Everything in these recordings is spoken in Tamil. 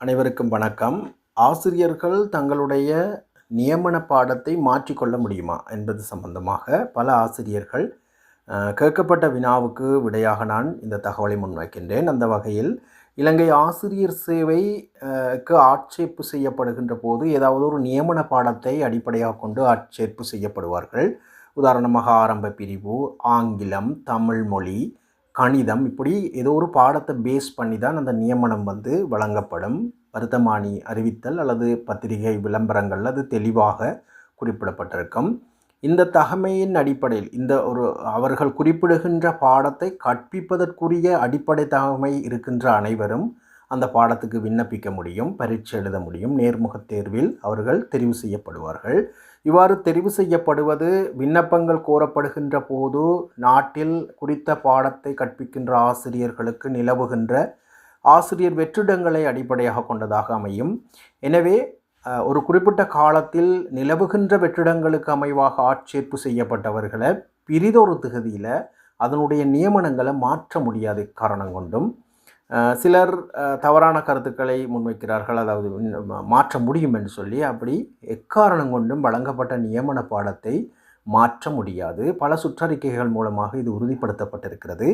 அனைவருக்கும் வணக்கம். ஆசிரியர்கள் தங்களுடைய நியமன பாடத்தை மாற்றிக்கொள்ள முடியுமா என்பது சம்பந்தமாக பல ஆசிரியர்கள் கேட்கப்பட்ட வினாவுக்கு விடையாக நான் இந்த தகவலை முன்வைக்கின்றேன். அந்த வகையில் இலங்கை ஆசிரியர் சேவைக்கு ஆட்சேப்பு ஆட்சேர்ப்பு செய்யப்படுகின்ற போது ஏதாவது ஒரு நியமன பாடத்தை அடிப்படையாக கொண்டு ஆட்சேர்ப்பு செய்யப்படுவார்கள். உதாரணமாக ஆரம்ப பிரிவு ஆங்கிலம் தமிழ் மொழி கணிதம். இப்படி ஏதோ ஒரு பாடத்தை பேஸ் பண்ணி தான் அந்த நியமனம் வந்து வழங்கப்படும். வருத்தமானி அறிவித்தல் அல்லது பத்திரிகை விளம்பரங்கள் அது தெளிவாக குறிப்பிடப்பட்டிருக்கும். இந்த தகமையின் அடிப்படையில் இந்த ஒரு அவர்கள் குறிப்பிடுகின்ற பாடத்தை கற்பிப்பதற்குரிய அடிப்படை தகமை இருக்கின்ற அனைவரும் அந்த பாடத்துக்கு விண்ணப்பிக்க முடியும் பரீட்சை எழுத முடியும். நேர்முகத் தேர்வில் அவர்கள் தெரிவு செய்யப்படுவார்கள். இவ்வாறு தெரிவு செய்யப்படுவது விண்ணப்பங்கள் கோரப்படுகின்ற போது நாட்டில் குறித்த பாடத்தை கற்பிக்கின்ற ஆசிரியர்களுக்கு நிலவுகின்ற ஆசிரியர் வெற்றிடங்களை அடிப்படையாக கொண்டதாக அமையும். எனவே ஒரு குறிப்பிட்ட காலத்தில் நிலவுகின்ற வெற்றிடங்களுக்கு அமைவாக ஆட்சேர்ப்பு செய்யப்பட்டவர்களை பிரிதொரு தகுதியில் அதனுடைய நியமனங்களை மாற்ற முடியாத காரணம் கொண்டும் சிலர் தவறான கருத்துக்களை முன்வைக்கிறார்கள். அதாவது மாற்ற முடியும் என்று சொல்லி அப்படி எக்காரணம் கொண்டும் வழங்கப்பட்ட நியமன பாடத்தை மாற்ற முடியாது. பல சுற்றறிக்கைகள் மூலமாக இது உறுதிப்படுத்தப்பட்டிருக்கிறது.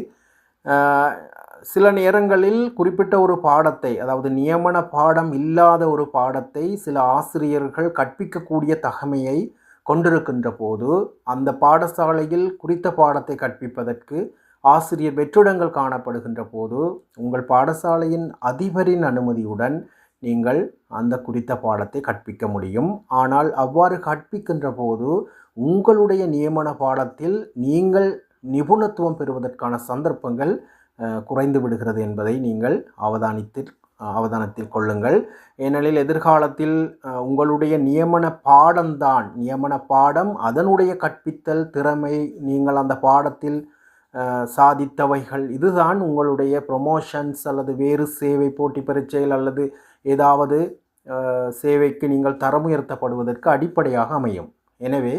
சில நேரங்களில் குறிப்பிட்ட ஒரு பாடத்தை அதாவது நியமன பாடம் இல்லாத ஒரு பாடத்தை சில ஆசிரியர்கள் கற்பிக்கக்கூடிய தகமையை கொண்டிருக்கின்ற போது அந்த பாடசாலையில் குறித்த பாடத்தை கற்பிப்பதற்கு ஆசிரியர் வெற்றிடங்கள் காணப்படுகின்ற போது உங்கள் பாடசாலையின் அதிபரின் அனுமதியுடன் நீங்கள் அந்த குறித்த பாடத்தை கற்பிக்க முடியும். ஆனால் அவ்வாறு கற்பிக்கின்ற போது உங்களுடைய நியமன பாடத்தில் நீங்கள் நிபுணத்துவம் பெறுவதற்கான சந்தர்ப்பங்கள் குறைந்து விடுகிறது என்பதை நீங்கள் அவதானித்து அவதானத்தில் கொள்ளுங்கள். ஏனெனில் எதிர்காலத்தில் உங்களுடைய நியமன பாடம்தான். நியமன பாடம் அதனுடைய கற்பித்தல் திறமை நீங்கள் அந்த பாடத்தில் சாதித்தவைகள். இதுதான் உங்களுடைய ப்ரொமோஷன்ஸ் அல்லது வேறு சேவை போட்டி பரீட்சைகள் அல்லது ஏதாவது சேவைக்கு நீங்கள் தரம் உயர்த்தப்படுவதற்கு அடிப்படையாக அமையும். எனவே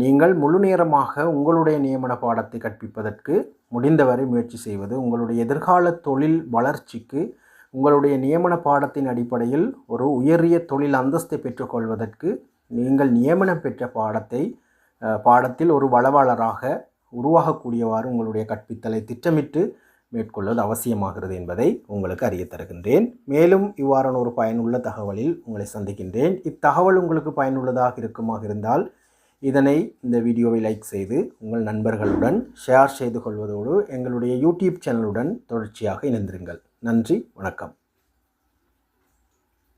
நீங்கள் முழு நேரமாக உங்களுடைய நியமன பாடத்தை கற்பிப்பதற்கு முடிந்தவரை முயற்சி செய்வது உங்களுடைய எதிர்கால தொழில் வளர்ச்சிக்கு உங்களுடைய நியமன பாடத்தின் அடிப்படையில் ஒரு உயரிய தொழில் அந்தஸ்தை பெற்றுக்கொள்வதற்கு நீங்கள் நியமனம் பெற்ற பாடத்தை பாடத்தில் ஒரு வளவாளராக உருவாகக்கூடியவாறு உங்களுடைய கற்பித்தலை திட்டமிட்டு மேற்கொள்வது அவசியமாகிறது என்பதை உங்களுக்கு அறிய தருகின்றேன் மேலும் இவ்வாறான ஒரு பயனுள்ள தகவலில் உங்களை சந்திக்கின்றேன். இத்தகவல் உங்களுக்கு பயனுள்ளதாக இருக்குமாக இருந்தால் இதனை இந்த வீடியோவை லைக் செய்து உங்கள் நண்பர்களுடன் ஷேர் செய்து கொள்வதோடு எங்களுடைய யூடியூப் சேனலுடன் தொடர்ச்சியாக இணைந்திருங்கள். நன்றி வணக்கம்.